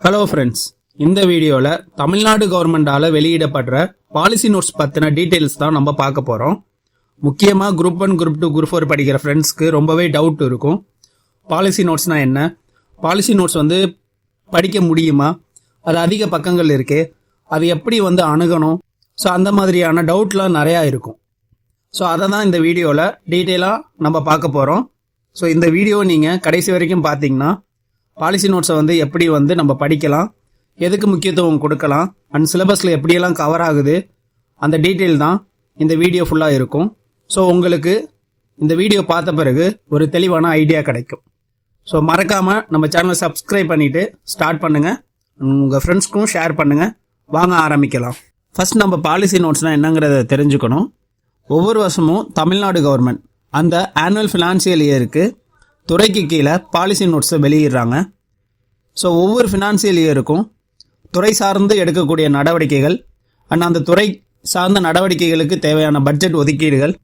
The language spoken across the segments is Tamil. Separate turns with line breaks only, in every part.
ஹலோ ஃப்ரெண்ட்ஸ் இந்த வீடியோவில் தமிழ்நாடு கவர்மெண்டால் வெளியிடப்படுற பாலிசி நோட்ஸ் பற்றின டீட்டெயில்ஸ் தான் நம்ம பார்க்க போகிறோம் முக்கியமாக group one group two group four படிக்கிற ஃப்ரெண்ட்ஸ்க்கு ரொம்பவே டவுட் இருக்கும். பாலிசி நோட்ஸ்னால் என்ன? பாலிசி நோட்ஸ் வந்து படிக்க முடியுமா? அது அதிக பக்கங்கள் இருக்கு. அது எப்படி வந்து அணுகணும்? ஸோ அந்த மாதிரியான டவுட்லாம் நிறையா இருக்கும். ஸோ அதை தான் இந்த வீடியோவில் டீட்டெயிலாக நம்ம பார்க்க போகிறோம் ஸோ இந்த வீடியோ நீங்கள் கடைசி வரைக்கும் பார்த்தீங்கன்னா பாலிசி நோட்ஸை வந்து எப்படி வந்து நம்ம படிக்கலாம்? எதுக்கு முக்கியத்துவம் கொடுக்கலாம்? அண்ட் சிலபஸில் எப்படியெல்லாம் கவர் ஆகுது? அந்த டீட்டெயில் தான் இந்த வீடியோ ஃபுல்லாக இருக்கும். ஸோ உங்களுக்கு இந்த வீடியோ பார்த்த பிறகு ஒரு தெளிவான ஐடியா கிடைக்கும். ஸோ மறக்காமல் நம்ம சேனலை சப்ஸ்கிரைப் பண்ணிவிட்டு ஸ்டார்ட் பண்ணுங்கள் உங்கள் ஃப்ரெண்ட்ஸ்க்கும் ஷேர் பண்ணுங்கள் வாங்க ஆரம்பிக்கலாம். ஃபர்ஸ்ட் நம்ம பாலிசி நோட்ஸ்னால் என்னங்கிறத தெரிஞ்சுக்கணும். ஒவ்வொரு வருஷமும் தமிழ்நாடு கவர்மெண்ட் அந்த ஆனுவல் ஃபினான்சியல் இயருக்கு துறைக்கு கீழே பாலிசி நோட்ஸை வெளியிடுறாங்க. ஸோ ஒவ்வொரு ஃபினான்சியல் இயருக்கும் துறை சார்ந்து எடுக்கக்கூடிய நடவடிக்கைகள் அண்ட் அந்த துறை சார்ந்த நடவடிக்கைகளுக்கு தேவையான பட்ஜெட் ஒதுக்கீடுகள்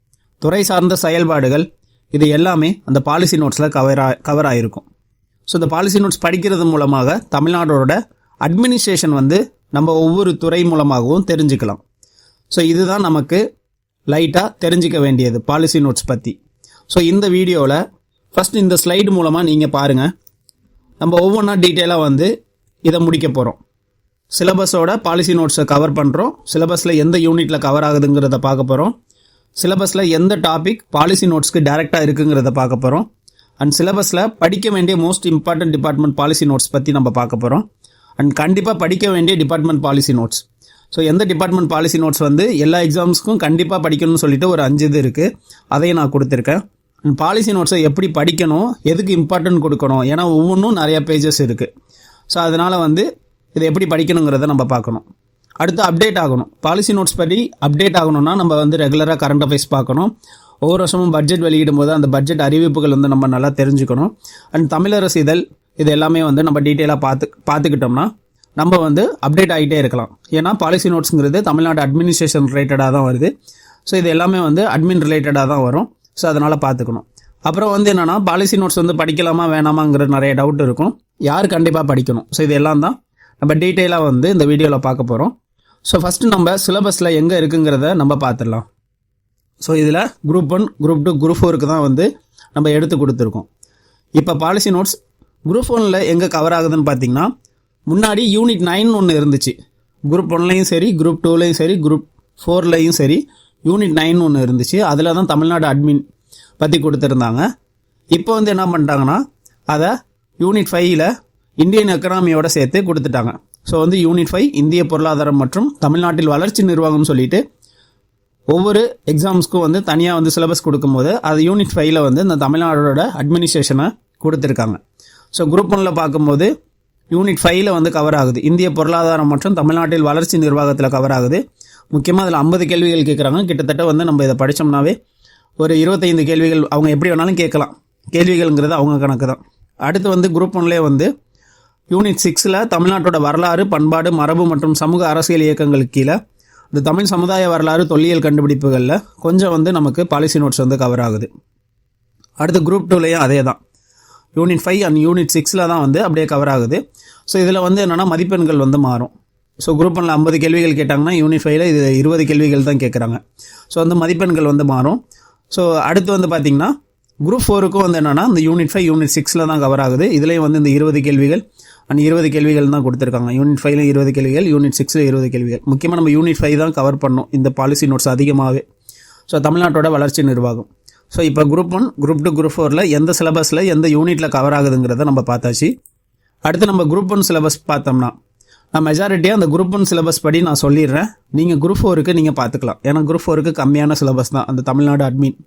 துறை சார்ந்த செயல்பாடுகள் இது எல்லாமே அந்த பாலிசி நோட்ஸில் கவர் கவர் ஆகிருக்கும் ஸோ இந்த பாலிசி நோட்ஸ் படிக்கிறது மூலமாக தமிழ்நாடோட அட்மினிஸ்ட்ரேஷன் வந்து நம்ம ஒவ்வொரு துறை மூலமாகவும் தெரிஞ்சுக்கலாம். ஸோ இதுதான் நமக்கு லைட்டாக தெரிஞ்சிக்க வேண்டியது பாலிசி நோட்ஸ் பற்றி ஸோ இந்த வீடியோவில் ஃபஸ்ட் இந்த ஸ்லைடு மூலமாக நீங்கள் பாருங்கள் நம்ம ஒவ்வொன்றா டீட்டெயிலாக வந்து இதை முடிக்க போகிறோம் சிலபஸோட பாலிசி நோட்ஸை கவர் பண்ணுறோம் சிலபஸில் எந்த யூனிட்டில் கவர் ஆகுதுங்கிறத பார்க்க போகிறோம் சிலபஸில் எந்த டாபிக் பாலிசி நோட்ஸ்க்கு டைரெக்டாக இருக்குங்கிறத பார்க்க போகிறோம் அண்ட் சிலபஸில் படிக்க வேண்டிய most important department policy notes பற்றி நம்ம பார்க்க போகிறோம் அண்ட் கண்டிப்பாக படிக்க வேண்டிய டிபார்ட்மெண்ட் பாலிசி நோட்ஸ் ஸோ எந்த டிபார்ட்மெண்ட் பாலிசி நோட்ஸ் வந்து எல்லா எக்ஸாம்ஸ்க்கும் கண்டிப்பாக படிக்கணும்னு சொல்லிட்டு ஒரு அஞ்சு இது இருக்குது அதையும் நான் கொடுத்துருக்கேன். பாலிசி நோட்ஸை எப்படி படிக்கணும் எதுக்கு இம்பார்ட்டன்ட் கொடுக்கணும் ஏன்னா ஒவ்வொன்றும் நிறையா பேஜஸ் இருக்குது ஸோ அதனால் வந்து இதை எப்படி படிக்கணுங்கிறத நம்ம பார்க்கணும். அடுத்து அப்டேட் ஆகணும். பாலிசி நோட்ஸ் படி அப்டேட் ஆகணும்னா நம்ம வந்து ரெகுலராக கரண்ட் அஃபேர்ஸ் பார்க்கணும். ஒவ்வொரு வருஷமும் பட்ஜெட் வெளியிடும் போது அந்த பட்ஜெட் அறிவிப்புகள் வந்து நம்ம நல்லா தெரிஞ்சுக்கணும். அண்ட் தமிழரசு இதழ் இது எல்லாமே வந்து நம்ம டீட்டெயிலாக பார்த்து பார்த்துக்கிட்டோம்னா நம்ம வந்து அப்டேட் ஆகிட்டே இருக்கலாம். ஏன்னா பாலிசி நோட்ஸுங்கிறது தமிழ்நாடு அட்மினிஸ்ட்ரேஷன் ரிலேட்டடாக தான் வருது. ஸோ இது எல்லாமே வந்து அட்மின் ரிலேட்டடாக தான் வரும். ஸோ அதனால் பார்த்துக்கணும். அப்புறம் வந்து என்னென்னா பாலிசி நோட்ஸ் வந்து படிக்கலாமா வேணாமாங்கிற நிறைய டவுட் இருக்கும். யார் கண்டிப்பாக படிக்கணும்? ஸோ இது எல்லாம் தான் நம்ம டீட்டெயிலாக வந்து இந்த வீடியோவில் பார்க்க போகிறோம் ஸோ ஃபஸ்ட்டு நம்ம சிலபஸில் எங்கே இருக்குங்கிறத நம்ம பார்த்துடலாம். ஸோ இதில் group one group two group ஃபோருக்கு தான் வந்து நம்ம எடுத்து கொடுத்துருக்கோம். இப்போ பாலிசி நோட்ஸ் குரூப் ஒனில் எங்கே கவர் ஆகுதுன்னு பார்த்தீங்கன்னா முன்னாடி யூனிட் நைன் ஒன்று இருந்துச்சு. குரூப் ஒன்லையும் சரி குரூப் டூலையும் சரி குரூப் ஃபோர்லையும் சரி. யூனிட் நைன் ஒன்று இருந்துச்சு. அதில் தான் தமிழ்நாடு அட்மின் பற்றி கொடுத்துருந்தாங்க. இப்போ வந்து என்ன பண்ணிட்டாங்கன்னா அதை யூனிட் ஃபைவ்ல இந்தியன் எக்கனாமியோட சேர்த்து கொடுத்துட்டாங்க. ஸோ வந்து யூனிட் ஃபைவ் இந்திய பொருளாதாரம் மற்றும் தமிழ்நாட்டில் வளர்ச்சி நிர்வாகம் சொல்லிட்டு ஒவ்வொரு எக்ஸாம்ஸ்க்கும் வந்து தனியாக வந்து சிலபஸ் கொடுக்கும்போது அது யூனிட் ஃபைவ்ல வந்து இந்த தமிழ்நாடோட அட்மினிஸ்ட்ரேஷனை கொடுத்துருக்காங்க. ஸோ குரூப் ஒன்னில் பார்க்கும்போது யூனிட் ஃபைவ்ல வந்து கவர் ஆகுது. இந்திய பொருளாதாரம் மற்றும் தமிழ்நாட்டில் வளர்ச்சி நிர்வாகத்தில் கவர் ஆகுது. முக்கியமாக அதில் ஐம்பது கேள்விகள் கேட்குறாங்க கிட்டத்தட்ட வந்து நம்ம இதை படித்தோம்னாவே ஒரு இருபத்தைந்து கேள்விகள் அவங்க எப்படி வேணாலும் கேட்கலாம். கேள்விகள்ங்கிறது அவங்க கணக்கு தான். அடுத்து வந்து குரூப் ஒன்லேயே வந்து யூனிட் சிக்ஸில் தமிழ்நாட்டோட வரலாறு பண்பாடு மரபு மற்றும் சமூக அரசியல் இயக்கங்களுக்கு கீழே இந்த தமிழ் சமுதாய வரலாறு தொல்லியல் கண்டுபிடிப்புகளில் கொஞ்சம் வந்து நமக்கு பாலிசி நோட்ஸ் வந்து கவர் ஆகுது. அடுத்து குரூப் டூலேயும் அதே தான். யூனிட் ஃபைவ் அண்ட் யூனிட் சிக்ஸில் தான் வந்து அப்படியே கவர் ஆகுது. ஸோ இதில் வந்து என்னென்னா மதிப்பெண்கள் வந்து மாறும். ஸோ குரூப் ஒன்ல ஐம்பது கேள்விகள் கேட்டாங்கன்னா யூனிஃபைல இது இருபது கேள்விகள் தான் கேட்குறாங்க ஸோ அந்த மதிப்பெண்கள் வந்து மாறும். ஸோ அடுத்து வந்து பார்த்திங்கன்னா குரூப் ஃபோருக்கும் வந்து என்னென்னா இந்த யூனிட் ஃபைவ் யூனிட் சிக்ஸில் தான் கவர் ஆகுது. இதுலேயும் வந்து இந்த இருபது கேள்விகள் அண்ட் இருபது கேள்விகள் தான் கொடுத்துருக்காங்க. யூனிட் ஃபைவ்ல இருபது கேள்விகள் யூனிட் சிக்ஸில் இருபது கேள்விகள். முக்கியமாக நம்ம யூனிட் ஃபைவ் தான் கவர் பண்ணோம் இந்த பாலிசி நோட்ஸ் அதிகமாகவே ஸோ தமிழ்நாட்டோட வளர்ச்சி நிர்வாகம். ஸோ இப்போ group one group two group ஃபோரில் எந்த சிலபஸில் எந்த யூனிட்டில் கவர் ஆகுதுங்கிறத நம்ம பார்த்தாச்சு. அடுத்து நம்ம குரூப் ஒன் சிலபஸ் பார்த்தோம்னா மெஜாரிட்டியாக அந்த குரூப் ஒன் சிலபஸ் படி நான் சொல்லிடுறேன். நீங்கள் குரூப் ஃபோருக்கு நீங்கள் பார்த்துக்கலாம் ஏன்னா குரூப் ஃபோருக்கு கம்மியான சிலபஸ் தான். அந்த தமிழ்நாடு அட்மின்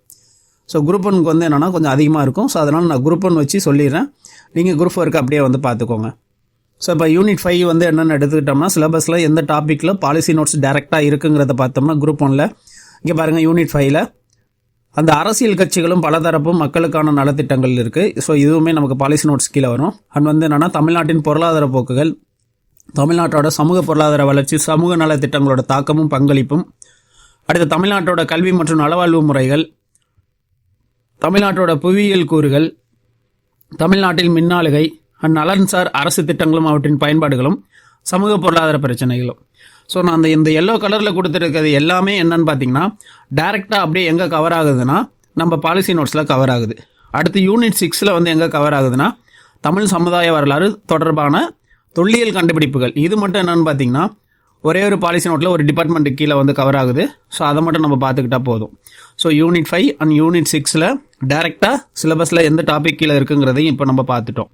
ஸோ குரூப் ஒனுக்கு வந்து என்னென்னா கொஞ்சம் அதிகமாக இருக்கும். ஸோ அதனால் நான் குரூப் ஒன் வச்சு சொல்லிடுறேன். நீங்கள் குரூப் ஃபோருக்கு அப்படியே வந்து பார்த்துக்கோங்க ஸோ இப்போ யூனிட் ஃபைவ் வந்து என்னென்னு எடுத்துக்கிட்டோம்னா சிலபஸில் எந்த டாப்பிக்கில் பாலிசி நோட்ஸ் டேரெக்டாக இருக்குங்கிறத பார்த்தோம்னா குரூப் ஒனில் இங்கே பாருங்கள் யூனிட் ஃபைவ்ல அந்த அரசியல் கட்சிகளும் பலதரப்பும் மக்களுக்கான நலத்திட்டங்கள் இருக்குது ஸோ இதுவுமே நமக்கு பாலிசி நோட்ஸ் கீழே வரும். அண்ட் வந்து என்னென்னா தமிழ்நாட்டின் பொருளாதார போக்குகள் தமிழ்நாட்டோட சமூக பொருளாதார வளர்ச்சி சமூக நலத்திட்டங்களோட தாக்கமும் பங்களிப்பும். அடுத்து தமிழ்நாட்டோட கல்வி மற்றும் நலவாழ்வு முறைகள் தமிழ்நாட்டோட புவியியல் கூறுகள் தமிழ்நாட்டில் மின்னாளுகை அண்ட் நலன்சார் அரசு திட்டங்களும் அவற்றின் பயன்பாடுகளும் சமூக பொருளாதார பிரச்சனைகளும். ஸோ நான் அந்த இந்த எல்லோ கலரில் கொடுத்துருக்கிறது எல்லாமே என்னன்னு பார்த்தீங்கன்னா டேரெக்டாக அப்படியே எங்கே கவர் ஆகுதுன்னா நம்ம பாலிசி நோட்ஸில் கவர் ஆகுது. அடுத்து யூனிட் சிக்ஸில் வந்து எங்கே கவர் ஆகுதுன்னா தமிழ் சமுதாய வரலாறு தொடர்பான தொல்லியல் கண்டுபிடிப்புகள். இது மட்டும் என்னென்னு பார்த்தீங்கன்னா ஒரே ஒரு பாலிசி நோட்டில் ஒரு டிபார்ட்மெண்ட்டு கீழே வந்து கவர் ஆகுது. ஸோ அதை மட்டும் நம்ம பார்த்துக்கிட்டா போதும். So unit five and unit சிக்ஸில் டேரெக்டாக சிலபஸில் எந்த டாபிக் கீழே இருக்குங்கிறதையும் இப்போ நம்ம பார்த்துட்டோம்.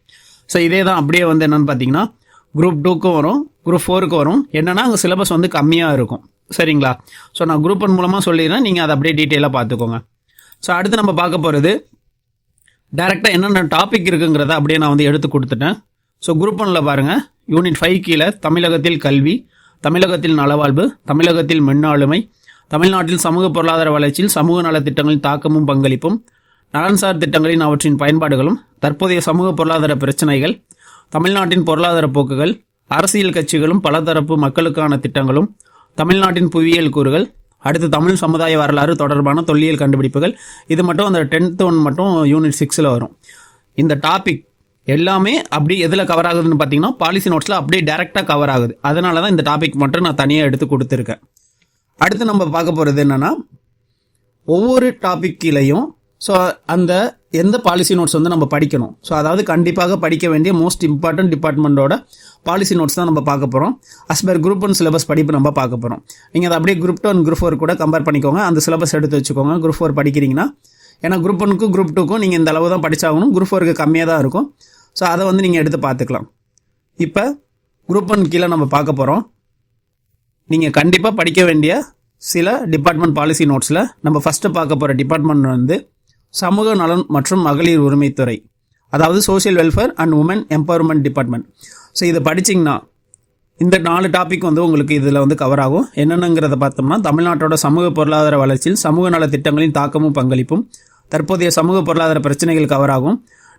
ஸோ இதே தான் அப்படியே வந்து என்னென்னு பார்த்தீங்கன்னா குரூப் டூக்கும் வரும் குரூப் ஃபோருக்கும் வரும். என்னன்னா அங்கே சிலபஸ் வந்து கம்மியாக இருக்கும். சரிங்களா? ஸோ நான் குரூப் ஒன் மூலமாக சொல்லிடுறேன். நீங்கள் அதை அப்படியே டீட்டெயிலாக பார்த்துக்கோங்க. ஸோ அடுத்து நம்ம பார்க்க போகிறது டேரெக்டாக என்னென்ன டாபிக் இருக்குங்கிறத அப்படியே நான் வந்து எடுத்து கொடுத்துட்டேன். ஸோ குரூப் ஒன்னில் பாருங்கள் யூனிட் ஃபைவ் கீழே தமிழகத்தில் கல்வி தமிழகத்தில் நலவாழ்வு தமிழகத்தில் மின்னாளுமை தமிழ்நாட்டில் சமூக பொருளாதார வளர்ச்சியில் சமூக நலத்திட்டங்களின் தாக்கமும் பங்களிப்பும் நலன்சார் திட்டங்களின் அவற்றின் பயன்பாடுகளும் தற்போதைய சமூக பொருளாதார பிரச்சனைகள் தமிழ்நாட்டின் பொருளாதார போக்குகள் அரசியல் கட்சிகளும் பலதரப்பு மக்களுக்கான திட்டங்களும் தமிழ்நாட்டின் புவியியல் கூறுகள் அடுத்து தமிழ் சமுதாய வரலாறு தொடர்பான தொல்லியல் கண்டுபிடிப்புகள். இது மட்டும் அந்த டென்த் ஒன் மட்டும் யூனிட் சிக்ஸில் வரும். இந்த டாபிக் எல்லாமே அப்படி எதில் கவர் ஆகுதுன்னு பார்த்தீங்கன்னா பாலிசி நோட்ஸில் அப்படியே டேரெக்டாக கவர் ஆகுது. அதனால தான் இந்த டாபிக் மட்டும் நான் தனியாக எடுத்து கொடுத்துருக்கேன். அடுத்து நம்ம பார்க்க போகிறது என்னென்னா ஒவ்வொரு டாப்பிக்கிலையும் ஸோ அந்த எந்த பாலிசி நோட்ஸ் வந்து நம்ம படிக்கணும்? ஸோ அதாவது கண்டிப்பாக படிக்க வேண்டிய மோஸ்ட் இம்பார்ட்டன்ட் டிபார்ட்மெண்ட்டோட பாலிசி நோட்ஸ் தான் நம்ம பார்க்க போகிறோம் as per group one syllabus படிப்பு நம்ம பார்க்க போகிறோம் நீங்கள் அதை அப்படியே group two and group four கூட கம்பேர் பண்ணிக்கோங்க. அந்த சிலபஸ் எடுத்து வச்சுக்கோங்க. குரூப் ஃபோர் படிக்கிறீங்கன்னா ஏன்னா குரூப் ஒனுக்கும் குரூப் டூக்கும் நீங்கள் இந்த அளவு தான் படித்தாகணும் குரூப் ஃபோருக்கு கம்மியாக தான் இருக்கும். ஸோ அதை வந்து நீங்கள் எடுத்து பார்த்துக்கலாம். இப்போ குரூப் ஒன் கீழே நம்ம பார்க்க போகிறோம் நீங்கள் கண்டிப்பாக படிக்க வேண்டிய சில டிபார்ட்மெண்ட் பாலிசி நோட்ஸில் நம்ம ஃபஸ்ட்டு பார்க்க போகிற டிபார்ட்மெண்ட் வந்து சமூக நலன் மற்றும் மகளிர் உரிமைத்துறை அதாவது social welfare and women empowerment department so இதை படிச்சிங்கன்னா இந்த நாலு டாபிக் வந்து உங்களுக்கு இதில் வந்து கவர் ஆகும். என்னென்னங்கிறத பார்த்தோம்னா தமிழ்நாட்டோட சமூக பொருளாதார வளர்ச்சியில் சமூக நல திட்டங்களின் தாக்கமும் பங்களிப்பும் தற்போதைய சமூக பொருளாதார பிரச்சனைகள் கவர் ஆகும்.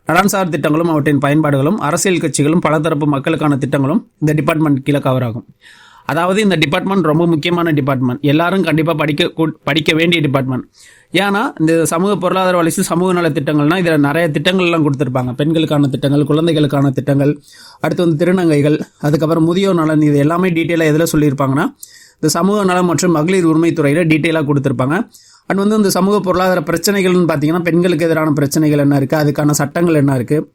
நலன்சார் திட்டங்களும் அவற்றின் பயன்பாடுகளும் அரசியல் கட்சிகளும் பலதரப்பு மக்களுக்கான திட்டங்களும் இந்த டிபார்ட்மெண்ட் கீழே கவர் ஆகும் அதாவது இந்த டிபார்ட்மெண்ட் ரொம்ப முக்கியமான டிபார்ட்மெண்ட் எல்லாரும் கண்டிப்பாக படிக்க கூ- படிக்க வேண்டிய டிபார்ட்மெண்ட் ஏன்னா இந்த சமூக பொருளாதார வளர்ச்சி சமூக நல திட்டங்கள்னா இதில் நிறைய திட்டங்கள்லாம் கொடுத்துருப்பாங்க. பெண்களுக்கான திட்டங்கள் குழந்தைகளுக்கான திட்டங்கள் அடுத்து வந்து திருநங்கைகள் அதுக்கப்புறம் முதியோர் நலன் இது எல்லாமே டீட்டெயிலாக எதில் சொல்லியிருப்பாங்கன்னா இந்த சமூக நலம் மற்றும் மகளிர் உரிமைத்துறையில் டீட்டெயிலாக கொடுத்துருப்பாங்க. அண்ட் வந்து இந்த சமூக பொருளாதார பிரச்சனைகள்னு பார்த்தீங்கன்னா பெண்களுக்கு எதிரான பிரச்சனைகள் என்ன இருக்குது அதுக்கான சட்டங்கள் என்ன இருக்குது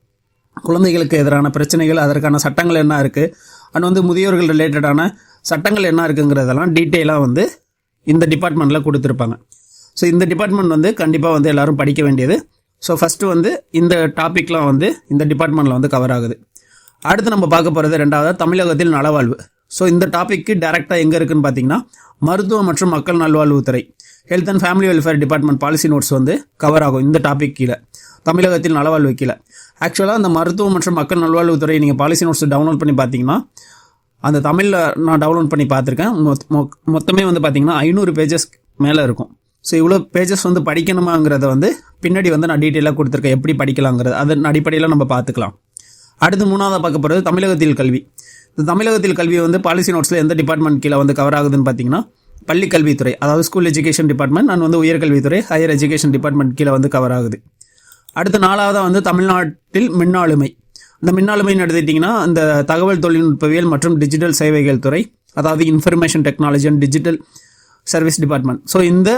குழந்தைகளுக்கு எதிரான பிரச்சனைகள் அதற்கான சட்டங்கள் என்ன இருக்குது அண்ட் வந்து முதியோர்கள் ரிலேட்டடான சட்டங்கள் என்ன இருக்குங்கிறதெல்லாம் டீட்டெயிலாக வந்து இந்த டிபார்ட்மெண்ட்டில் கொடுத்துருப்பாங்க. ஸோ இந்த டிபார்ட்மெண்ட் வந்து கண்டிப்பாக வந்து எல்லாரும் படிக்க வேண்டியது. ஸோ ஃபஸ்ட்டு வந்து இந்த டாப்பிக்லாம் வந்து இந்த டிபார்ட்மெண்ட்டில் வந்து கவர் ஆகுது. அடுத்து நம்ம பார்க்க போகிறது ரெண்டாவது தமிழகத்தில் நலவாழ்வு. ஸோ இந்த டாப்பிக்கு டேரெக்டாக எங்கே இருக்குதுன்னு பார்த்தீங்கன்னா மருத்துவ மற்றும் மக்கள் நல்வாழ்வுத்துறை. Health and family welfare department policy notes வந்து கவர் ஆகும் இந்த டாபிக் கீழே. தமிழகத்தில் நலவாழ்வு கீழே. ஆக்சுவலாக அந்த மருத்துவ மற்றும் மக்கள் நல்வாழ்வுத்துறை நீங்கள் பாலிசி நோட்ஸ் டவுன்லோட் பண்ணி பார்த்தீங்கன்னா அந்த தமிழில் நான் டவுன்லோட் பண்ணி பார்த்துருக்கேன். மொ- மொத்தமே வந்து பார்த்தீங்கன்னா ஐநூறு பேஜஸ் மேலே இருக்கும். ஸோ இவ்வளோ பேஜஸ் வந்து படிக்கணுமாங்கிறத வந்து பின்னாடி வந்து நான் டீட்டெயிலாக கொடுத்துருக்கேன். எப்படி படிக்கலாங்கிறது அதன் அடிப்படையில் நம்ம பார்த்துக்கலாம். அடுத்து மூணாவதாக பார்க்க போகிறது தமிழகத்தில் கல்வி. இந்த தமிழகத்தில் கல்வி வந்து பாலிசி நோட்ஸில் எந்த டிபார்ட்மெண்ட் கீழே வந்து கவர் ஆகுதுன்னு பார்த்தீங்கன்னா பள்ளி கல்வித்துறை அதாவது ஸ்கூல் எஜுகேஷன் டிபார்ட்மெண்ட் நான் வந்து உயர்கல்வித்துறை ஹையர் எஜுகேஷன் டிபார்ட்மெண்ட் கீழே வந்து கவர் ஆகுது. அடுத்து நாலாவதாக வந்து தமிழ்நாட்டில் மின்னாளுமை. இந்த மின்னாளுமைன்னு எடுத்துக்கிட்டிங்கன்னா இந்த தகவல் தொழில்நுட்பவியல் மற்றும் டிஜிட்டல் சேவைகள் துறை அதாவது information technology and digital service department so இந்த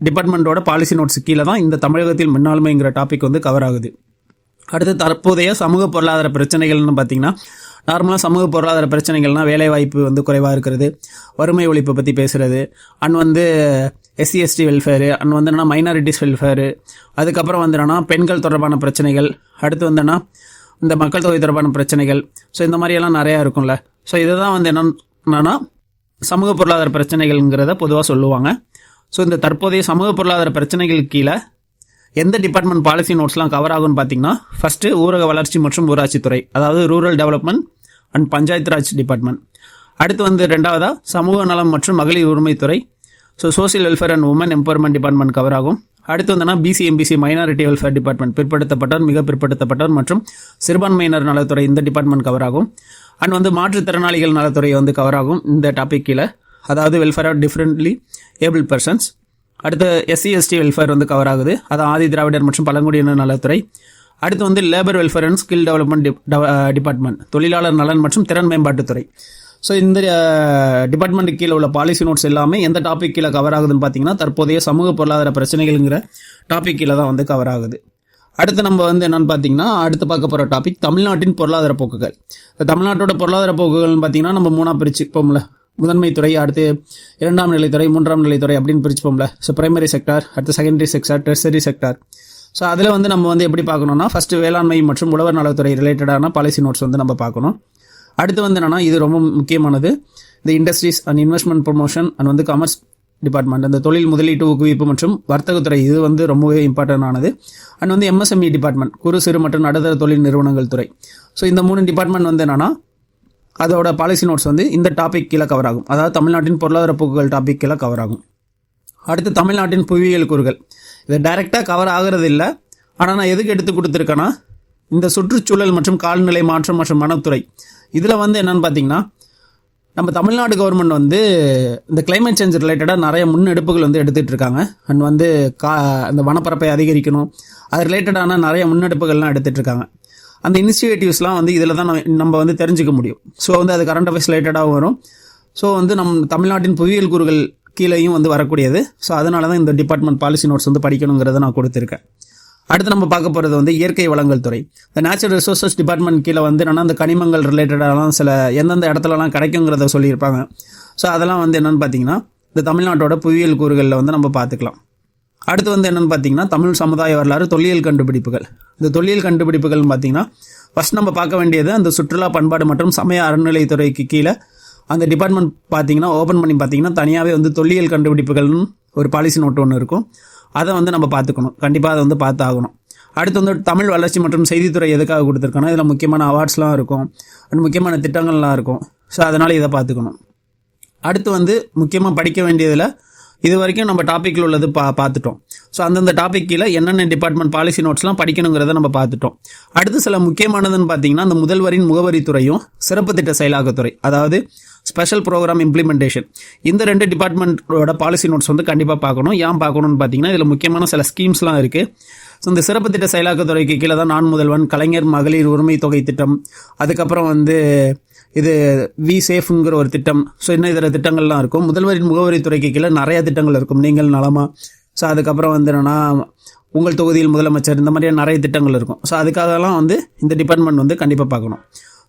டிபார்ட்மெண்ட்டோட பாலிசி நோட்ஸ் கீழே தான் இந்த தமிழகத்தில் மின்னாளுமைங்கிற டாபிக் வந்து கவர் ஆகுது. அடுத்து தற்போதைய சமூக பொருளாதார பிரச்சனைகள்னு பார்த்தீங்கன்னா நார்மலாக சமூக பொருளாதார பிரச்சனைகள்னால் வேலைவாய்ப்பு வந்து குறைவாக இருக்கிறது. வறுமை ஒழிப்பை பற்றி பேசுகிறது அண்ட் வந்து எஸ்சி எஸ்டி வெல்ஃபேரு அண்ட் வந்து என்னென்னா மைனாரிட்டிஸ் வெல்ஃபேரு அதுக்கப்புறம் வந்து என்னென்னா பெண்கள் தொடர்பான பிரச்சனைகள் அடுத்து வந்து இந்த மக்கள் தொகை தொடர்பான பிரச்சனைகள். ஸோ இந்த மாதிரியெல்லாம் நிறையா இருக்கும்ல. ஸோ இதுதான் வந்து என்னன்னா சமூக பொருளாதார பிரச்சனைகள்ங்கிறத பொதுவாக சொல்லுவாங்க. ஸோ இந்த தற்போதைய சமூக பொருளாதார பிரச்சனைகள் கீழே எந்த டிபார்ட்மெண்ட் பாலிசி நோட்ஸ்லாம் கவர் ஆகும்னு பார்த்தீங்கன்னா ஃபர்ஸ்ட் ஊரக வளர்ச்சி மற்றும் ஊராட்சித்துறை அதாவது rural development and panchayat Raj department அடுத்து வந்து ரெண்டாவதாக சமூக நலம் மற்றும் மகளிர் உரிமைத்துறை so social welfare and women empowerment department cover ஆகும். அடுத்து வந்தனா BC MBC minority welfare department பிற்படுத்தப்பட்டோர் மிக பிற்படுத்தப்பட்டோர் மற்றும் சிறுபான்மையினர் நலத்துறை இந்த டிபார்ட்மெண்ட் கவர் ஆகும். அண்ட் வந்து மாற்றுத்திறனாளிகள் நலத்துறை வந்து கவர் ஆகும் இந்த டாபிக் கீழே. அதாவது welfare of differently able persons அடுத்து எஸ்சி எஸ்டி வெல்ஃபேர் வந்து கவர் ஆகுது. அது ஆதி திராவிடர் மற்றும் பழங்குடியினர் நலத்துறை. அடுத்து வந்து labour welfare and skill development department தொழிலாளர் நலன் மற்றும் திறன் மேம்பாட்டுத்துறை ஸோ இந்த டிபார்ட்மெண்ட் கீழே உள்ள பாலிசி நோட்ஸ் எல்லாமே எந்த டாபிக் கீழே கவர் ஆகுதுன்னு பார்த்தீங்கன்னா தற்போதைய சமூக பொருளாதார பிரச்சனைகள்ங்கிற டாபிக் கீழே தான் வந்து கவர் ஆகுது. அடுத்து நம்ம வந்து என்னன்னு பார்த்தீங்கன்னா அடுத்து பார்க்க போகிற டாபிக் தமிழ்நாட்டின் பொருளாதார போக்குகள். தமிழ்நாட்டோட பொருளாதார போக்குகள்னு பார்த்தீங்கன்னா நம்ம மூணாக பிரிச்சுப்போம்ல. முதன்மை துறை அடுத்து இரண்டாம் நிலைத்துறை மூன்றாம் நிலைத்துறை அப்படின்னு பிரிச்சுப்போம்ல. ஸோ பிரைமரி செக்டார் அடுத்து secondary sector tertiary sector so அதில் வந்து நம்ம வந்து எப்படி பார்க்கணும்னா ஃபஸ்ட்டு வேளாண்மை மற்றும் உழவர் நலத்துறை ரிலேட்டடான பாலிசி நோட்ஸ் வந்து நம்ம பார்க்கணும். அடுத்து வந்து என்னென்னா இது ரொம்ப முக்கியமானது. இந்த industries and investment promotion and வந்து காமர்ஸ் டிபார்ட்மெண்ட் அந்த தொழில் முதலீட்டு ஊக்குவிப்பு மற்றும் வர்த்தகத்துறை இது வந்து ரொம்பவே இம்பார்ட்டன்ட் ஆனது. அண்ட் வந்து எம்எஸ்எம்இ டிபார்ட்மெண்ட் குறு சிறு மற்றும் நடுத்தர தொழில் நிறுவனங்கள் துறை. ஸோ இந்த மூணு டிபார்ட்மெண்ட் வந்து என்னென்னா அதோட பாலிசி நோட்ஸ் வந்து இந்த டாபிக் கீழே கவர் ஆகும். அதாவது தமிழ்நாட்டின் பொருளாதார போக்குகள் டாபிக் கீழே கவர் ஆகும். அடுத்து தமிழ்நாட்டின் புவியியல் கூறுகள். இது டைரெக்டாக கவர் ஆகிறது இல்லை. ஆனால் நான் எதுக்கு எடுத்து கொடுத்துருக்கேன்னா இந்த சுற்றுச்சூழல் மற்றும் கால்நிலை மாற்றம் மற்றும் வனத்துறை. இதில் வந்து என்னன்னு பார்த்தீங்கன்னா நம்ம தமிழ்நாடு கவர்மெண்ட் வந்து இந்த கிளைமேட் சேஞ்ச் ரிலேட்டடாக நிறைய முன்னெடுப்புகள் வந்து எடுத்துகிட்டு இருக்காங்க. அண்ட் வந்து கா அந்த வனப்பரப்பை அதிகரிக்கணும். அது ரிலேட்டடான நிறைய முன்னெடுப்புகள்லாம் எடுத்துகிட்டு இருக்காங்க. அந்த இனிஷியேட்டிவ்ஸ்லாம் வந்து இதில் தான் நம்ம- நம்ம வந்து தெரிஞ்சுக்க முடியும். ஸோ வந்து அது கரண்ட் அஃபேர்ஸ் ரிலேட்டடாகவும் வரும். ஸோ வந்து நம் தமிழ்நாட்டின் புவியியல் கூறுகள் கீழேயும் வந்து வரக்கூடியது. ஸோ அதனால தான் இந்த டிபார்ட்மெண்ட் பாலிசி நோட்ஸ் வந்து படிக்கணுங்கிறத நான் கொடுத்துருக்கேன். அடுத்து நம்ம பார்க்க போகிறது வந்து இயற்கை வளங்கள் துறை. இந்த நேச்சுரல் ரிசோர்சஸ் டிபார்ட்மெண்ட் கீழே வந்து என்னன்னா அந்த கனிமங்கள் ரிலேட்டடாலாம் சில எந்தெந்த இடத்துலலாம் கிடைக்குங்கிறத சொல்லியிருப்பாங்க. ஸோ அதெல்லாம் வந்து என்னென்னு பார்த்தீங்கன்னா இந்த தமிழ்நாட்டோட புவியியல் கூறுகளில் வந்து நம்ம பார்த்துக்கலாம். அடுத்து வந்து என்னன்னு பார்த்தீங்கன்னா தமிழ் சமுதாய வரலாறு தொல்லியல் கண்டுபிடிப்புகள். இந்த தொல்லியல் கண்டுபிடிப்புகள்னு பார்த்தீங்கன்னா ஃபர்ஸ்ட் நம்ம பார்க்க வேண்டியது அந்த சுற்றுலா பண்பாடு மற்றும் சமய அறநிலைத்துறைக்கு கீழே அந்த டிபார்ட்மெண்ட் பார்த்தீங்கன்னா ஓப்பன் பண்ணி பார்த்தீங்கன்னா தனியாகவே வந்து தொல்லியல் கண்டுபிடிப்புகள்னு ஒரு பாலிசி நோட்டு ஒன்று இருக்கும். அதை வந்து நம்ம பார்த்துக்கணும். கண்டிப்பாக அதை வந்து பார்த்து ஆகணும் அடுத்து வந்து தமிழ் வளர்ச்சி மற்றும் செய்தித்துறை எதுக்காக கொடுத்துருக்கோன்னா இதில் முக்கியமான அவார்ட்ஸ்லாம் இருக்கும். அண்ட் முக்கியமான திட்டங்கள்லாம் இருக்கும். ஸோ அதனால் இதை பார்த்துக்கணும். அடுத்து வந்து முக்கியமாக படிக்க வேண்டியதில் இது வரைக்கும் நம்ம டாப்பிக்கில் உள்ளது பா பார்த்துட்டோம். ஸோ அந்தந்த டாபிக் கீழே என்னென்ன டிபார்ட்மெண்ட் பாலிசி நோட்ஸ்லாம் படிக்கணுங்கிறத நம்ம பார்த்துட்டோம். அடுத்து சில முக்கியமானதுன்னு பார்த்தீங்கன்னா அந்த முதல்வரின் முகவரித்துறையும் சிறப்பு திட்ட செயலாக்கத்துறை அதாவது ஸ்பெஷல் ப்ரோக்ராம் இம்ப்ளிமெண்டேஷன் இந்த ரெண்டு டிபார்ட்மெண்ட்டோட பாலிசி நோட்ஸ் வந்து கண்டிப்பாக பார்க்கணும். ஏன் பார்க்கணும்னு பார்த்தீங்கன்னா இதில் முக்கியமான சில ஸ்கீம்ஸ்லாம் இருக்குது ஸோ இந்த சிறப்பு திட்ட செயலாக்கத்துறைக்கு கீழே தான் நான் முதல்வன் கலைஞர் மகளிர் உரிமை தொகை திட்டம் அதுக்கப்புறம் வந்து இது வி சேஃப்ங்கிற ஒரு திட்டம். ஸோ இன்னும் இதர திட்டங்கள்லாம் இருக்கும். முதல்வரின் முகவரித்துறைக்கு கீழே நிறைய திட்டங்கள் இருக்கும். நீங்கள் நலமா. ஸோ அதுக்கப்புறம் வந்து என்னென்னா உங்கள் தொகுதியில் முதலமைச்சர் இந்த மாதிரியான நிறைய திட்டங்கள் இருக்கும். ஸோ அதுக்காகலாம் வந்து இந்த டிபார்ட்மெண்ட் வந்து கண்டிப்பாக பார்க்கணும்.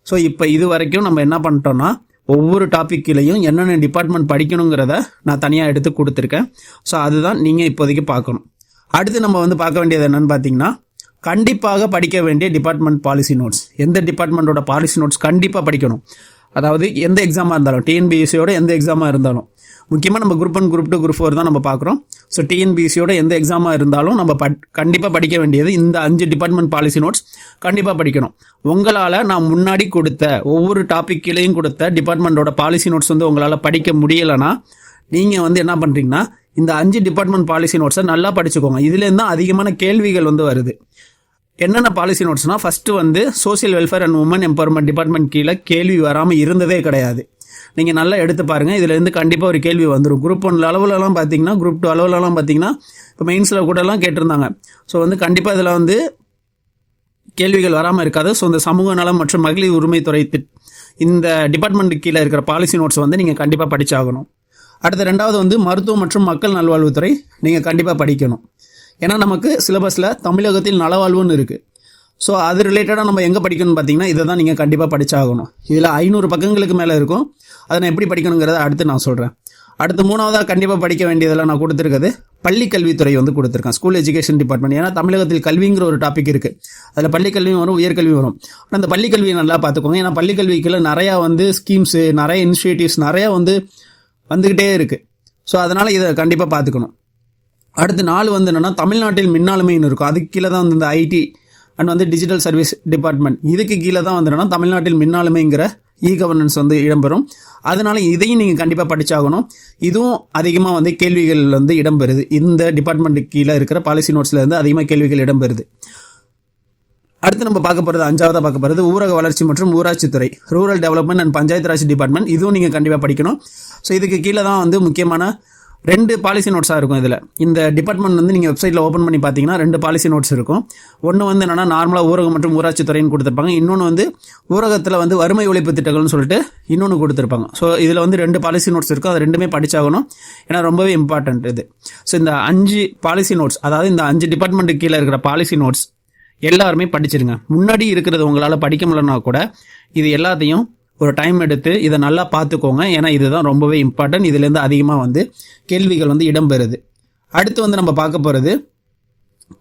ஸோ இப்போ இது வரைக்கும் நம்ம என்ன பண்ணிட்டோம்னா ஒவ்வொரு டாப்பிக்கிலையும் என்னென்ன டிபார்ட்மெண்ட் படிக்கணுங்கிறத நான் தனியாக எடுத்து கொடுத்துருக்கேன். ஸோ அதுதான் நீங்கள் இப்போதைக்கு பார்க்கணும். அடுத்து நம்ம வந்து பார்க்க வேண்டியது என்னென்னு பார்த்தீங்கன்னா கண்டிப்பாக படிக்க வேண்டிய டிபார்ட்மெண்ட் பாலிசி நோட்ஸ் எந்த டிபார்ட்மெண்ட்டோட பாலிசி நோட்ஸ் கண்டிப்பாக படிக்கணும். அதாவது எந்த எக்ஸாமாக இருந்தாலும் டிஎன்பிஎஸ்சியோட எந்த எக்ஸாமாக இருந்தாலும். முக்கியமாக நம்ம group one group two group four தான் நம்ம பார்க்குறோம். ஸோ டிஎன்பிஎஸ்சியோட எந்த எக்ஸாமாக இருந்தாலும் நம்ம பட் கண்டிப்பாக படிக்க வேண்டியது இந்த அஞ்சு டிபார்ட்மெண்ட் பாலிசி நோட்ஸ் கண்டிப்பாக படிக்கணும். உங்களால் நான் முன்னாடி கொடுத்த ஒவ்வொரு டாப்பிக்கிலையும் கொடுத்த டிபார்ட்மெண்ட்டோட பாலிசி நோட்ஸ் வந்து உங்களால் படிக்க முடியலைன்னா நீங்கள் வந்து என்ன பண்ணுறீங்கன்னா இந்த அஞ்சு டிபார்ட்மெண்ட் பாலிசி நோட்ஸை நல்லா படிச்சுக்கோங்க. இதுலேருந்து தான் அதிகமான கேள்விகள் வந்து வருது. என்னென்ன பாலிசி நோட்ஸ்னால் ஃபஸ்ட்டு வந்து social welfare and women empowerment department கீழே கேள்வி வராமல் இருந்ததே கிடையாது. நீங்கள் நல்லா எடுத்து பாருங்கள் இதுலேருந்து கண்டிப்பாக ஒரு கேள்வி வந்துடும் குரூப் ஒன் அளவுலலாம் பார்த்தீங்கன்னா குரூப் டூ அளவுலலாம் பார்த்தீங்கன்னா இப்போ மெயின்ஸில் கூடலாம் கேட்டிருந்தாங்க. ஸோ வந்து கண்டிப்பாக இதில் வந்து கேள்விகள் வராமல் இருக்காது. ஸோ இந்த சமூக நலம் மற்றும் மகளிர் உரிமைத்துறை இந்த டிபார்ட்மெண்ட் கீழே இருக்கிற பாலிசி நோட்ஸ் வந்து நீங்கள் கண்டிப்பாக படிச்சாகணும். அடுத்து ரெண்டாவது வந்து மருத்துவம் மற்றும் மக்கள் நல்வாழ்வுத்துறை நீங்கள் கண்டிப்பாக படிக்கணும். ஏன்னா நமக்கு சிலபஸில் தமிழகத்தில் நலவாழ்வுன்னு இருக்குது ஸோ அது ரிலேட்டடாக நம்ம எங்கே படிக்கணும்னு பார்த்தீங்கன்னா இதை தான் நீங்கள் கண்டிப்பாக படித்தாகணும் இதில் ஐநூறு பக்கங்களுக்கு மேலே இருக்கும். அதை நான் எப்படி படிக்கணுங்கிறத அடுத்து நான் சொல்கிறேன் அடுத்து மூணாவதாக கண்டிப்பாக படிக்க வேண்டியதெல்லாம் நான் கொடுத்துருக்கிறது பள்ளி கல்வித்துறை வந்து கொடுத்துருக்கேன். ஸ்கூல் எஜுகேஷன் டிபார்ட்மெண்ட் ஏன்னா தமிழகத்தில் கல்விங்கிற ஒரு டாபிக் இருக்குது அதில் பள்ளிக்கல்வியும் வரும் உயர்கல்வி வரும். ஆனால் அந்த பள்ளிக்கல்வியை நல்லா பார்த்துக்கோங்க ஏன்னா பள்ளிக்கல்விக்குள்ள நிறையா வந்து ஸ்கீம்ஸு நிறைய இனிஷியேட்டிவ்ஸ் நிறையா வந்து வந்துக்கிட்டே இருக்குது ஸோ அதனால் இதை கண்டிப்பாக பார்த்துக்கணும் அடுத்து நாலு வந்து என்னென்னா தமிழ்நாட்டில் மின்னாளுமைன்னு இருக்கும். அதுக்கு கீழே தான் வந்து இந்த ஐடி அண்ட் வந்து டிஜிட்டல் சர்வீஸ் டிபார்ட்மெண்ட் இதுக்கு கீழே தான் வந்து என்னென்னா தமிழ்நாட்டில் மின்னாளுமைங்கிற இ கவர்னன்ஸ் வந்து இடம்பெறும். அதனால இதையும் நீங்கள் கண்டிப்பாக படிச்சாகணும். இதுவும் அதிகமாக வந்து கேள்விகள் வந்து இடம்பெறுது. இந்த டிபார்ட்மெண்ட்டுக்கு கீழே இருக்கிற பாலிசி நோட்ஸில் இருந்து அதிகமாக கேள்விகள் இடம்பெறுது. அடுத்து நம்ம பார்க்க போகிறது அஞ்சாவதாக பார்க்க போகிறது ஊரக வளர்ச்சி மற்றும் ஊராட்சித்துறை rural development and panchayat Raj department இதுவும் நீங்கள் கண்டிப்பாக படிக்கணும். ஸோ இதுக்கு கீழே தான் வந்து முக்கியமான ரெண்டு பாலிசி நோட்ஸாக இருக்கும் இதில். இந்த டிபார்ட்மெண்ட் வந்து நீங்கள் வெப்சைட்டில் ஓப்பன் பண்ணி பார்த்தீங்கன்னா ரெண்டு பாலிசி நோட்ஸ் இருக்கும். ஒன்று வந்து என்னென்னா நார்மலாக ஊரகம் மற்றும் ஊராட்சி துறைன்னு கொடுத்துருப்பாங்க. இன்னொன்று வந்து ஊரகத்தில் வந்து வறுமை ஒழிப்பு திட்டங்கள்னு சொல்லிட்டு இன்னொன்று கொடுத்துருப்பாங்க. ஸோ இதில் வந்து ரெண்டு பாலிசி நோட்ஸ் இருக்கும் அது ரெண்டுமே படிச்சாகணும். ஏன்னா ரொம்பவே இம்பார்ட்டன்ட் இது. ஸோ இந்த அஞ்சு பாலிசி நோட்ஸ் அதாவது இந்த அஞ்சு டிபார்ட்மெண்ட்டுக்கு கீழே இருக்கிற பாலிசி நோட்ஸ் எல்லாருமே படிச்சிருங்க. முன்னாடி இருக்கிறது உங்களால் படிக்க முடியலன்னா கூட இது எல்லாத்தையும் ஒரு டைம் எடுத்து இதை நல்லா பார்த்துக்கோங்க. ஏன்னா இதுதான் ரொம்பவே இம்பார்ட்டன்ட் இதுலேருந்து அதிகமாக வந்து கேள்விகள் வந்து இடம்பெறுது. அடுத்து வந்து நம்ம பார்க்க போகிறது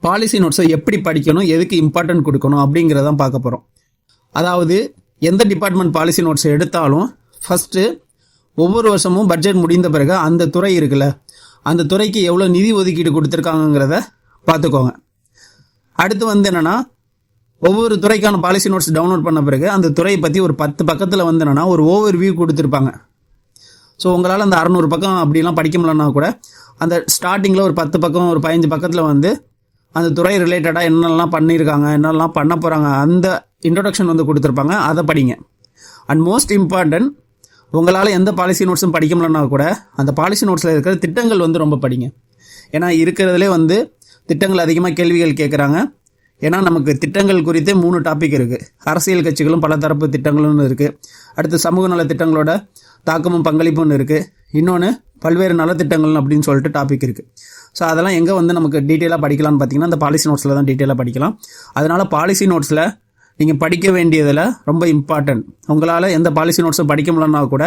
பாலிசி நோட்ஸை எப்படி படிக்கணும் எதுக்கு இம்பார்ட்டன்ட் கொடுக்கணும் அப்படிங்கிறதான் பார்க்க போகிறோம் அதாவது எந்த டிபார்ட்மெண்ட் பாலிசி நோட்ஸ் எடுத்தாலும் ஃபஸ்ட்டு ஒவ்வொரு வருஷமும் பட்ஜெட் முடிந்த பிறகு அந்த துறை இருக்குல்ல அந்த துறைக்கு எவ்வளோ நிதி ஒதுக்கீடு கொடுத்துருக்காங்கங்கிறத பார்த்துக்கோங்க. அடுத்து வந்து என்னென்னா ஒவ்வொரு துறைக்கான பாலிசி நோட்ஸ் டவுன்லோட் பண்ண பிறகு அந்த துறையை பற்றி ஒரு பத்து பக்கத்தில் வந்து என்னென்னா ஒரு ஓவர் வியூ கொடுத்துருப்பாங்க. ஸோ உங்களால் அந்த அறநூறு பக்கம் அப்படிலாம் படிக்க முடியலன்னா கூட அந்த ஸ்டார்டிங்கில் ஒரு பத்து பக்கம் ஒரு பதினஞ்சு பக்கத்தில் வந்து அந்த துறை ரிலேட்டடாக என்னெல்லாம் பண்ணியிருக்காங்க என்னெல்லாம் பண்ண போகிறாங்க அந்த இன்ட்ரொடக்ஷன் வந்து கொடுத்துருப்பாங்க. அதை படிங்க. அண்ட் மோஸ்ட் இம்பார்ட்டன்ட் உங்களால் எந்த பாலிசி நோட்ஸும் படிக்க முடியலன்னா கூட அந்த பாலிசி நோட்ஸில் இருக்கிற திட்டங்கள் வந்து ரொம்ப படிங்க. ஏன்னா இருக்கிறதுலே வந்து திட்டங்கள் அதிகமாக கேள்விகள் கேட்குறாங்க ஏன்னா நமக்கு திட்டங்கள் குறித்து மூணு டாபிக் இருக்குது அரசியல் கட்சிகளும் பல தரப்பு திட்டங்களும் இருக்குது அடுத்து சமூக நல திட்டங்களோட தாக்கமும் பங்களிப்பும் இருக்குது இன்னொன்று பல்வேறு நலத்திட்டங்கள் அப்படின்னு சொல்லிட்டு டாபிக் இருக்குது ஸோ அதெல்லாம் எங்கே வந்து நமக்கு டீட்டெயிலாக படிக்கலாம்னு பார்த்தீங்கன்னா அந்த பாலிசி நோட்ஸில் தான் டீட்டெயிலாக படிக்கலாம். அதனால் பாலிசி நோட்ஸில் நீங்கள் படிக்க வேண்டியதில் ரொம்ப இம்பார்ட்டன்ட் உங்களால் எந்த பாலிசி நோட்ஸும் படிக்க முடியலன்னா கூட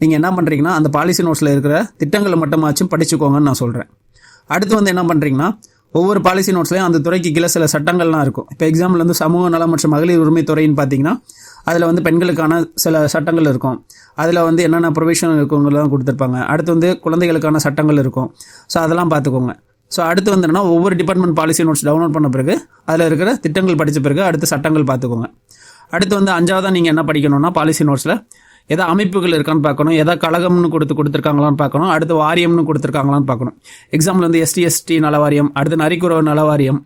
நீங்கள் என்ன பண்ணுறீங்கன்னா அந்த பாலிசி நோட்ஸில் இருக்கிற திட்டங்களை மட்டுமாச்சும் படிச்சுக்கோங்கன்னு நான் சொல்கிறேன் அடுத்து வந்து என்ன பண்ணுறீங்கன்னா ஒவ்வொரு பாலிசி நோட்ஸ்லையும் அந்த துறைக்கு கீழே சில சட்டங்கள்லாம் இருக்கும். இப்போ எக்ஸாம்பிள் வந்து சமூக நலம் மற்றும் மகளிர் உரிமை துறைன்னு பார்த்தீங்கன்னா அதில் வந்து பெண்களுக்கான சில சட்டங்கள் இருக்கும். அதில் வந்து என்னென்ன ப்ரொவிஷன் இருக்குங்கிறதெல்லாம் கொடுத்துருப்பாங்க. அடுத்து வந்து குழந்தைகளுக்கான சட்டங்கள் இருக்கும். ஸோ அதெல்லாம் பார்த்துக்கோங்க. ஸோ அடுத்து வந்துன்னா ஒவ்வொரு டிபார்ட்மெண்ட் பாலிசி நோட்ஸ் டவுன்லோட் பண்ண பிறகு அதில் இருக்கிற திட்டங்கள் படித்த பிறகு அடுத்து சட்டங்கள் பார்த்துக்கோங்க. அடுத்து வந்து அஞ்சாவதாக நீங்கள் என்ன படிக்கணும்னா பாலிசி நோட்ஸில் எதா அமைப்புகள் இருக்கான்னு பார்க்கணும். எதா கழகம்னு கொடுத்து கொடுத்துருக்காங்களான்னு பார்க்கணும். அடுத்து வாரியம்னு கொடுத்துருக்காங்களான்னு பார்க்கணும். எக்ஸாம்பிள் வந்து எஸ்டி எஸ்டி நல வாரியம் அடுத்து நரிக்குறவு நல வாரியம்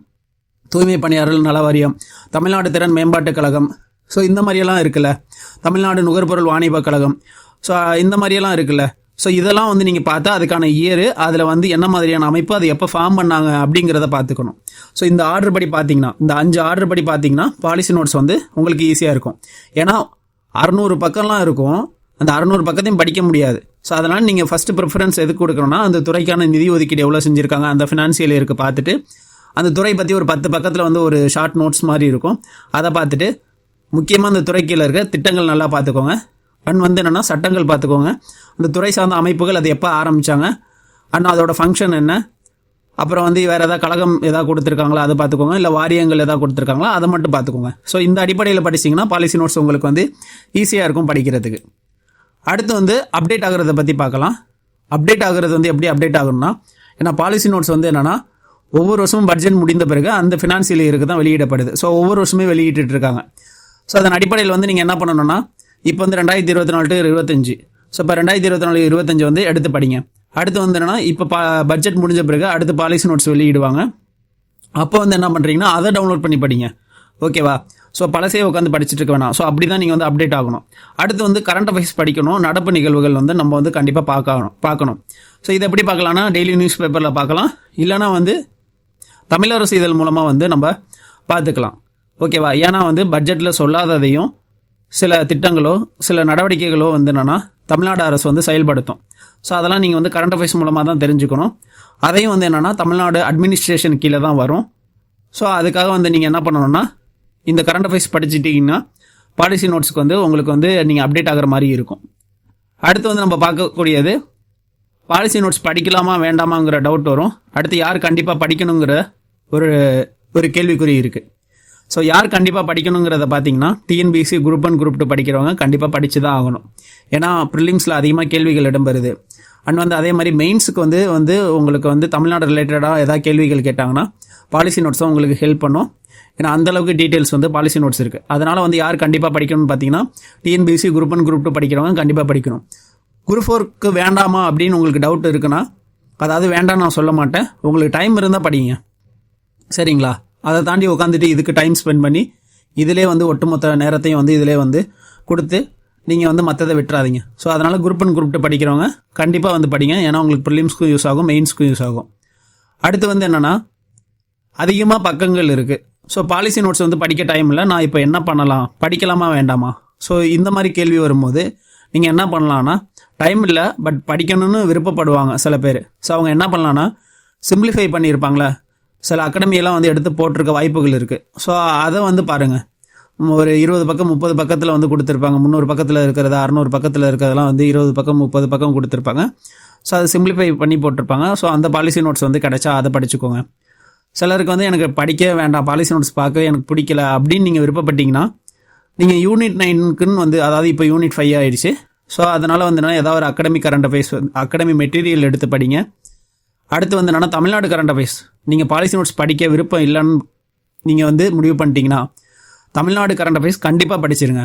தூய்மை பணியாளர்கள் நல வாரியம் தமிழ்நாடு திறன் மேம்பாட்டுக் கழகம். ஸோ இந்த மாதிரியெல்லாம் இருக்குல்ல. தமிழ்நாடு நுகர்பொருள் வாணிப கழகம். ஸோ இந்த மாதிரியெல்லாம் இருக்குல்ல. ஸோ இதெல்லாம் வந்து நீங்கள் பார்த்தா அதுக்கான இயர் அதில் வந்து என்ன மாதிரியான அமைப்பு அது எப்போ ஃபார்ம் பண்ணாங்க அப்படிங்கிறத பார்த்துக்கணும். ஸோ இந்த ஆர்டர் படி பார்த்தீங்கன்னா இந்த அஞ்சு ஆர்டர் படி பார்த்தீங்கன்னா பாலிசி நோட்ஸ் வந்து உங்களுக்கு ஈஸியாக இருக்கும். ஏன்னா அறநூறு பக்கம்லாம் இருக்கும். அந்த அறநூறு பக்கத்தையும் படிக்க முடியாது. ஸோ அதனால் நீங்கள் ஃபஸ்ட்டு ப்ரிஃபரன்ஸ் எதுக்கு கொடுக்கணும்னா அந்த துறைக்கான நிதி ஒதுக்கீடு எவ்வளோ செஞ்சுருக்காங்க அந்த ஃபினான்சியல் இருக்குது பார்த்துட்டு அந்த துறை பற்றி ஒரு பத்து பக்கத்தில் வந்து ஒரு ஷார்ட் நோட்ஸ் மாதிரி இருக்கும். அதை பார்த்துட்டு முக்கியமாக அந்த துறை கீழே இருக்க திட்டங்கள் நல்லா பார்த்துக்கோங்க. அண்ட் வந்து என்னென்னா சட்டங்கள் பார்த்துக்கோங்க. அந்த துறை சார்ந்த அமைப்புகள் அது எப்போ ஆரம்பித்தாங்க அண்ட் அதோட ஃபங்க்ஷன் என்ன? அப்புறம் வந்து வேறு ஏதாவது கழகம் ஏதாவது கொடுத்துருக்காங்களா அதை பார்த்துக்கோங்க. இல்லை வாரியங்கள் ஏதாவது கொடுத்துருக்காங்களா அதை மட்டும் பார்த்துக்கோங்க. ஸோ இந்த அடிப்படையில் படிச்சிங்கன்னா பாலிசி நோட்ஸ் உங்களுக்கு வந்து ஈஸியாக இருக்கும் படிக்கிறதுக்கு. அடுத்து வந்து அப்டேட் ஆகுறத பற்றி பார்க்கலாம். அப்டேட் ஆகுறது வந்து எப்படி அப்டேட் ஆகணும்னா ஏன்னா பாலிசி நோட்ஸ் வந்து என்னென்னா ஒவ்வொரு வருஷமும் பட்ஜெட் முடிந்த பிறகு அந்த ஃபினான்சியல் இயருக்கு தான் வெளியிடப்படுது. ஸோ ஒவ்வொரு வருஷமே வெளியிட்டு இருக்காங்க. ஸோ அதன் அடிப்படையில் வந்து நீங்கள் என்ன பண்ணணும்னா இப்போ வந்து ரெண்டாயிரத்தி இருபத்தி நாலு டு இருபத்தஞ்சு ஸோ இப்போ ரெண்டாயிரத்தி இருபத்தி நாலு இருபத்தஞ்சு வந்து எடுத்து படிங்க. அடுத்து வந்து என்னன்னா இப்போ பா பட்ஜெட் முடிஞ்ச பிறகு அடுத்து பாலிசி நோட்ஸ் வெளியிடுவாங்க. அப்போ வந்து என்ன பண்ணுறீங்கன்னா அதை டவுன்லோட் பண்ணி படிங்க. ஓகேவா ஸோ பழசையே உட்காந்து படிச்சுட்டு இருக்க வேணாம். ஸோ அப்படி தான் நீங்கள் வந்து அப்டேட் ஆகணும். அடுத்து வந்து கரண்ட் அஃபேர்ஸ் படிக்கணும். நடப்பு நிகழ்வுகள் வந்து நம்ம வந்து கண்டிப்பாக பார்க்கணும் பார்க்கணும். ஸோ இதை எப்படி பார்க்கலாம்னா டெய்லி நியூஸ் பேப்பரில் பார்க்கலாம். இல்லைனா வந்து தமிழரசு இதழ் மூலமாக வந்து நம்ம பார்த்துக்கலாம். ஓகேவா ஏன்னா வந்து பட்ஜெட்டில் சொல்லாததையும் சில திட்டங்களோ சில நடவடிக்கைகளோ வந்து என்னென்னா தமிழ்நாடு அரசு வந்து செயல்படுத்தும். ஸோ அதெல்லாம் நீங்கள் வந்து கரண்ட் அஃபேர்ஸ் மூலமாக தான் தெரிஞ்சுக்கணும். அதையும் வந்து என்னென்னா தமிழ்நாடு அட்மினிஸ்ட்ரேஷன் கீழே தான் வரும். ஸோ அதுக்காக வந்து நீங்கள் என்ன பண்ணணும்னா இந்த கரண்ட் அஃபேர்ஸ் படிச்சிட்டிங்கன்னா பாலிசி நோட்ஸ்க்கு வந்து உங்களுக்கு வந்து நீங்கள் அப்டேட் ஆகிற மாதிரி இருக்கும். அடுத்து வந்து நம்ம பார்க்கக்கூடியது பாலிசி நோட்ஸ் படிக்கலாமா வேண்டாமாங்கிற டவுட் வரும். அடுத்து யார் கண்டிப்பாக படிக்கணுங்கிற ஒரு ஒரு கேள்விக்குறி இருக்குது ஸோ யார் கண்டிப்பாக படிக்கணுங்கிறத பார்த்தீங்கன்னா TNPSC group one group two படிக்கிறவங்க கண்டிப்பாக படித்து தான் ஆகணும். ஏன்னா ப்ரிலிம்ஸில் அதிகமாக கேள்விகள் இடம்பெறுது. அண்ட் வந்து அதே மாதிரி மெயின்ஸுக்கு வந்து வந்து உங்களுக்கு வந்து தமிழ்நாடு ரிலேட்டடாக ஏதாவது கேள்விகள் கேட்டாங்கன்னா பாலிசி நோட்ஸும் உங்களுக்கு ஹெல்ப் பண்ணும். ஏன்னா அந்தளவுக்கு டீட்டெயில்ஸ் வந்து பாலிசி நோட்ஸ் இருக்குது அதனால் வந்து யார் கண்டிப்பாக படிக்கணும்னு பார்த்தீங்கன்னா TNPSC group one group two படிக்கிறவங்க கண்டிப்பாக படிக்கணும். குரூப் ஃபோருக்கு வேண்டாமா அப்படின்னு உங்களுக்கு டவுட் இருக்குன்னா அதாவது வேண்டாம் நான் சொல்ல மாட்டேன். உங்களுக்கு டைம் இருந்தால் படிங்க. சரிங்களா? அதை தாண்டி உட்காந்துட்டு இதுக்கு டைம் ஸ்பெண்ட் பண்ணி இதிலே வந்து ஒட்டுமொத்த நேரத்தையும் வந்து இதிலே வந்து கொடுத்து நீங்கள் வந்து மற்றதை விட்டுறாதீங்க. ஸோ அதனால் குரூப் அண்ட் குரூப் படிக்கிறவங்க கண்டிப்பாக வந்து படிங்க. ஏன்னா உங்களுக்கு ப்ரிலிம்ஸ்க்கும் யூஸ் ஆகும் மெயின்ஸ்க்கும் யூஸ் ஆகும். அடுத்து வந்து என்னென்னா அதிகமாக பக்கங்கள் இருக்குது ஸோ பாலிசி நோட்ஸ் வந்து படிக்க டைம் இல்லை. நான் இப்போ என்ன பண்ணலாம்? படிக்கலாமா வேண்டாமா? ஸோ இந்த மாதிரி கேள்வி வரும்போது நீங்கள் என்ன பண்ணலான்னா டைம் இல்லை பட் படிக்கணும்னு விருப்பப்படுவாங்க சில பேர். ஸோ அவங்க என்ன பண்ணலான்னா சிம்பிளிஃபை பண்ணியிருப்பாங்களே. சில அகாடமியெல்லாம் வந்து எடுத்து போட்டிருக்க வாய்ப்புகள் இருக்குது ஸோ அதை வந்து பாருங்கள் ஒரு இருபது பக்கம் முப்பது பக்கத்தில் வந்து கொடுத்துருப்பாங்க. முந்நூறு பக்கத்தில் இருக்கிறது அறநூறு பக்கத்தில் இருக்கிறதெல்லாம் வந்து இருபது பக்கம் முப்பது பக்கம் கொடுத்துருப்பாங்க. ஸோ அதை சிம்பிளிஃபை பண்ணி போட்டிருப்பாங்க. ஸோ அந்த பாலிசி நோட்ஸ் வந்து கிடைச்சா அதை படிச்சுக்கோங்க. சிலருக்கு வந்து எனக்கு படிக்க வேண்டாம் பாலிசி நோட்ஸ் பார்க்க எனக்கு பிடிக்கல அப்படின்னு நீங்கள் விருப்பப்பட்டீங்கன்னா நீங்கள் யூனிட் நைனுக்குன்னு வந்து அதாவது இப்போ யூனிட் ஃபைவ் ஆயிடுச்சு. ஸோ அதனால் வந்து என்னன்னா ஏதாவது ஒரு academic current affairs academy material எடுத்து படிங்க. அடுத்து வந்து தமிழ்நாடு கரண்ட் அஃபேர்ஸ் நீங்கள் பாலிசி நோட்ஸ் படிக்க விருப்பம் இல்லைன்னு நீங்கள் வந்து முடிவு பண்ணிட்டீங்கன்னா தமிழ்நாடு கரண்ட் அஃபேர்ஸ் கண்டிப்பாக படிச்சிருங்க.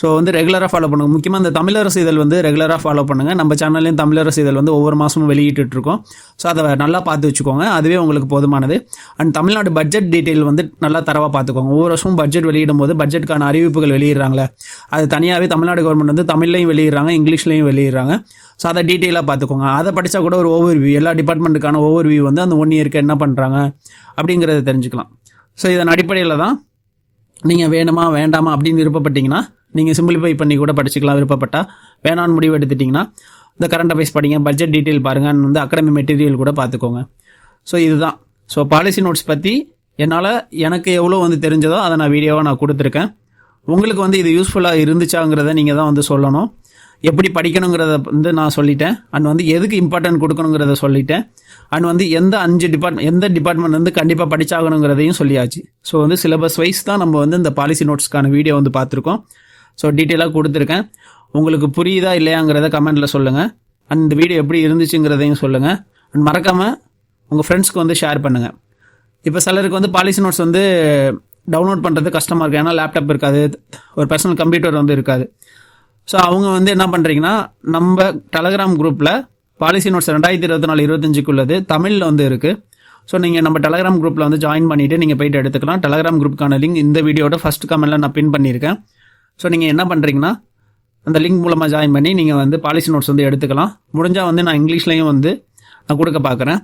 ஸோ வந்து ரெகுலராக ஃபாலோ பண்ணுங்க. முக்கியமாக இந்த தமிழரசு இதழ் வந்து ரெகுலராக ஃபாலோ பண்ணுங்கள் நம்ம சேனல்லையும் தமிழரசு இதழ் வந்து ஒவ்வொரு மாதமும் வெளியிட்டுருக்கோம் ஸோ அதை நல்லா பார்த்து வச்சுக்கோங்க. அதுவே உங்களுக்கு போதுமானது. அண்ட் தமிழ்நாடு பட்ஜெட் டீட்டெயில் வந்து நல்லா தரவாக பார்த்துக்கோங்க. ஒவ்வொரு வருஷமும் பட்ஜெட் வெளியிடும் போது பட்ஜெட்டுக்கான அறிவிப்புகள் வெளியிடுறாங்களே. அது தனியாகவே தமிழ்நாடு கவர்மெண்ட் வந்து தமிழ்லையும் வெளியிடுறாங்க இங்கிலீஷ்லையும் வெளியிடுறாங்க. ஸோ அதை டீட்டெயிலாக பார்த்துக்கோங்க. அதை படித்தா கூட ஒரு ஓவர் வியூ எல்லா டிபார்ட்மெண்ட்டுக்கான ஓவர் வியூ வந்து அந்த ஒன் இயருக்கு என்ன பண்ணுறாங்க அப்படிங்கிறத தெரிஞ்சுக்கலாம். ஸோ இதன் அடிப்படையில் தான் நீங்கள் வேணுமா வேண்டாமா அப்படின்னு விருப்பப்பட்டீங்கன்னா நீங்கள் சிம்பிளிஃபை பண்ணி கூட படிச்சுக்கலாம் விருப்பப்பட்டா. வேணான்னு முடிவு எடுத்துட்டிங்கன்னா இந்த கரண்ட் அஃபேர்ஸ் படிங்க பட்ஜெட் டீட்டெயில் பாருங்கன்னு வந்து அகாடமி மெட்டீரியல் கூட பார்த்துக்கோங்க. ஸோ இதுதான். ஸோ பாலிசி நோட்ஸ் பற்றி என்னால் எனக்கு எவ்வளோ வந்து தெரிஞ்சதோ அதை நான் வீடியோவாக நான் கொடுத்துருக்கேன். உங்களுக்கு வந்து இது யூஸ்ஃபுல்லாக இருந்துச்சாங்கிறத நீங்கள் தான் வந்து சொல்லணும். எப்படி படிக்கணுங்கிறத வந்து நான் சொல்லிட்டேன். அண்ட் வந்து எதுக்கு இம்பார்ட்டன்ட் கொடுக்கணுங்கிறத சொல்லிட்டேன். அண்ட் வந்து எந்த அஞ்சு டிபார்ட்மெண்ட் எந்த டிபார்ட்மெண்ட் வந்து கண்டிப்பாக படிச்சாகணுங்கிறதையும் சொல்லியாச்சு. ஸோ வந்து சிலபஸ் வைஸ் தான் நம்ம வந்து இந்த பாலிசி நோட்ஸ்க்கான வீடியோ வந்து பார்த்துருக்கோம். ஸோ டீட்டெயிலாக கொடுத்துருக்கேன். உங்களுக்கு புரியுதா இல்லையாங்கிறத கமெண்ட்டில் சொல்லுங்கள் அண்ட் இந்த வீடியோ எப்படி இருந்துச்சுங்கிறதையும் சொல்லுங்கள் அண்ட் மறக்காமல் உங்கள் ஃப்ரெண்ட்ஸ்க்கு வந்து ஷேர் பண்ணுங்கள் இப்போ சிலருக்கு வந்து பாலிசி நோட்ஸ் வந்து டவுன்லோட் பண்ணுறது கஷ்டமாக இருக்குது ஏன்னா லேப்டாப் இருக்காது. ஒரு பர்சனல் கம்ப்யூட்டர் வந்து இருக்காது. ஸோ அவங்க வந்து என்ன பண்ணுறீங்கன்னா நம்ம டெலகிராம் குரூப்பில் பாலிசி நோட்ஸ் ரெண்டாயிரத்தி இருபத்தி நாலு இருபத்தஞ்சுக்குள்ளது. தமிழில் வந்து இருக்குது ஸோ நீங்கள் நம்ம டெலகிராம் குரூப்பில் வந்து ஜாயின் பண்ணிவிட்டு நீங்கள் போயிட்டு எடுத்துக்கலாம். டெலகிராம் குரூப்புக்கான லிங்க் இந்த வீடியோட ஃபஸ்ட் கமெண்ட்டில் நான் பின் பண்ணியிருக்கேன். ஸோ நீங்கள் என்ன பண்ணுறீங்கன்னா அந்த லிங்க் மூலமாக ஜாயின் பண்ணி நீங்கள் வந்து பாலிசி நோட்ஸ் வந்து எடுத்துக்கலாம். முடிஞ்சால் வந்து நான் இங்கிலீஷ்லையும் வந்து நான் கொடுக்க பார்க்குறேன்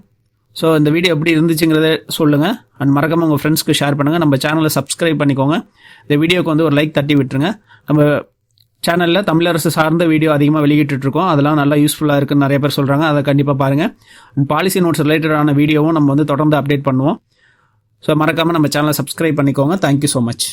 ஸோ இந்த வீடியோ எப்படி இருந்துச்சுங்கிறத சொல்லுங்கள் அண்ட் மறக்காமல் உங்கள் ஃப்ரெண்ட்ஸ்க்கு ஷேர் பண்ணுங்கள் நம்ம சேனலை சப்ஸ்கிரைப் பண்ணிக்கோங்க. இந்த வீடியோக்கு வந்து ஒரு லைக் தட்டி விட்டுருங்க. நம்ம சேனலில் தமிழரசு சார்ந்த வீடியோ அதிகமாக வெளியிட்டு இருக்கோம் அதெல்லாம் நல்லா யூஸ்ஃபுல்லாக இருக்குன்னு நிறைய பேர் சொல்கிறாங்க அதை கண்டிப்பாக பாருங்கள் பாலிசி நோட்ஸ் ரிலேட்டடான வீடியோவும் நம்ம வந்து தொடர்ந்து அப்டேட் பண்ணுவோம். ஸோ மறக்காமல் நம்ம சேனலை சப்ஸ்கிரைப் பண்ணிக்கோங்க. Thank you so much